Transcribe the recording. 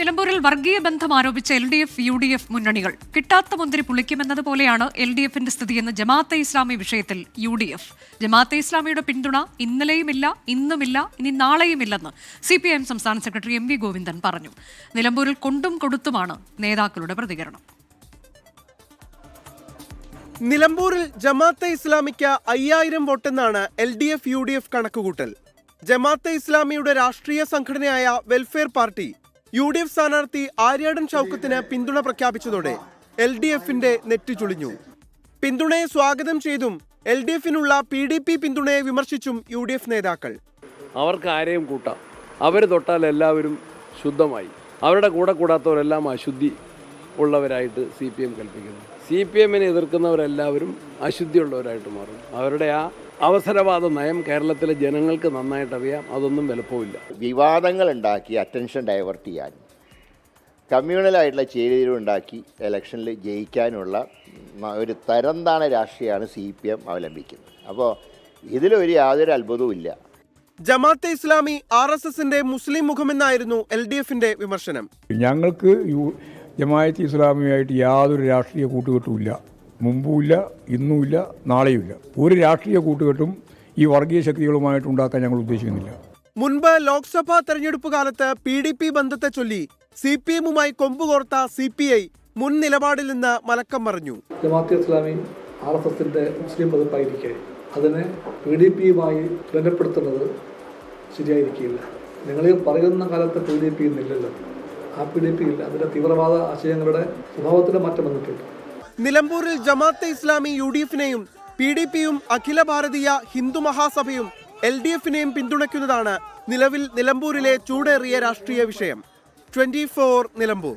നിലമ്പൂരിൽ വർഗീയ ബന്ധം ആരോപിച്ച L D F U D F മുന്നണികൾ. കിട്ടാത്ത മുന്തിരി പുളിക്കുമെന്നതുപോലെയാണ് എൽ ഡി എഫിന്റെ സ്ഥിതിയെന്ന് ജമാഅത്തെ ഇസ്ലാമി വിഷയത്തിൽ യു ഡി എഫ്. ജമാഅത്തെ ഇസ്ലാമിയുടെ പിന്തുണ ഇന്നലെയുമില്ല ഇന്നുമില്ല ഇനി നാളെയുമില്ലെന്ന് സി പി എം സംസ്ഥാന സെക്രട്ടറി എം വി ഗോവിന്ദൻ പറഞ്ഞു. നിലമ്പൂരിൽ കൊണ്ടും കൊടുത്തുമാണ് നേതാക്കളുടെ പ്രതികരണം. നിലമ്പൂരിൽ ജമാഅത്തെ ഇസ്ലാമിക്ക് അയ്യായിരം വോട്ടെന്നാണ് L D F U D F കണക്കുകൂട്ടൽ. ജമാഅത്തെ ഇസ്ലാമിയുടെ രാഷ്ട്രീയ സംഘടനയായ welfare party U D F സ്ഥാനാർത്ഥി ആര്യാടൻ ഷൗക്കത്തിന് പിന്തുണ പ്രഖ്യാപിച്ചതോടെ എൽ ഡി എഫിന്റെ നെറ്റ് ചുളിഞ്ഞു. പിന്തുണയെ സ്വാഗതം ചെയ്തും എൽ ഡി എഫിനുള്ള പി ഡി പി പിന്തുണയെ വിമർശിച്ചും യു ഡി എഫ് നേതാക്കൾ. അവർക്ക് ആരെയും കൂട്ടാം. അവർ തൊട്ടാൽ എല്ലാവരും ശുദ്ധമായി. അവരുടെ കൂടെ കൂടാത്തവരെല്ലാം അശുദ്ധി ഉള്ളവരായിട്ട് സി പി എം കൽപ്പിക്കുന്നു. സി പി എമ്മിനെ എതിർക്കുന്നവരെല്ലാവരും അശുദ്ധിയുള്ളവരായിട്ട് മാറും. അവരുടെ ആ അവസരവാദ നയം കേരളത്തിലെ ജനങ്ങൾക്ക് നന്നായിട്ടറിയാം അതൊന്നും വിലപ്പോവില്ല വിവാദങ്ങൾ ഉണ്ടാക്കി അറ്റൻഷൻ ഡൈവേർട്ട് ചെയ്യാൻ കമ്മ്യൂണലായിട്ടുള്ള ചേരിതിരിവ് ഉണ്ടാക്കി ഇലക്ഷനിൽ ജയിക്കാനുള്ള ഒരു തരംതാണ രാഷ്ട്രീയമാണ് സി പി എം അവലംബിക്കുന്നത്. അപ്പോൾ ഇതിലൊരു യാതൊരു അത്ഭുതവും ഇല്ല. ജമാഅത്തെ ഇസ്ലാമി ആർ എസ് എസിന്റെ മുസ്ലിം മുഖമെന്നായിരുന്നു എൽ ഡി എഫിന്റെ വിമർശനം. ഞങ്ങൾക്ക് ജമായത്ത് ഇസ്ലാമിയായിട്ട് യാതൊരു രാഷ്ട്രീയ കൂട്ടുകെട്ടുമില്ല മുമ്പുമില്ല ഇന്നുമില്ല നാളെയുമില്ല ഒരു രാഷ്ട്രീയ കൂട്ടുകെട്ടും ഈ വർഗീയ ശക്തികളുമായിട്ട് ഉണ്ടാക്കാൻ ഞങ്ങൾ ഉദ്ദേശിക്കുന്നില്ല. മുൻപ് ലോക്സഭാ തെരഞ്ഞെടുപ്പ് കാലത്ത് പി ഡി പി ബന്ധത്തെ ചൊല്ലി സി പി എമ്മുമായി കൊമ്പുകോർത്ത സി പി ഐ മുൻ നിലപാടിൽ നിന്ന് മലക്കം മറിഞ്ഞു. ജമാഅത്തെ ഇസ്ലാമി ആർ എസ് എസിന്റെ മുസ്ലിം പതിപ്പായിരിക്കെ അതിനെ പി ഡി പിയുമായി ബന്ധപ്പെടുത്തുന്നത് ശരിയായിരിക്കില്ല. നിങ്ങൾ പറയുന്ന കാലത്ത് പി ഡി പി ഇന്നില്ലല്ലോ ആ പി ഡി പി ഇല്ല അതിന്റെ തീവ്രവാദ ആശയങ്ങളുടെ സ്വഭാവത്തിന് മാറ്റം വന്നിട്ടുണ്ട്. നിലമ്പൂരിൽ ജമാഅത്തെ ഇസ്ലാമി യു ഡി എഫിനെയും പി ഡി പിയും അഖില ഭാരതീയ ഹിന്ദു മഹാസഭയും എൽ ഡി എഫിനെയും പിന്തുണയ്ക്കുന്നതാണ് നിലവിൽ നിലമ്പൂരിലെ ചൂടേറിയ രാഷ്ട്രീയ വിഷയം. Twenty four Nilambur.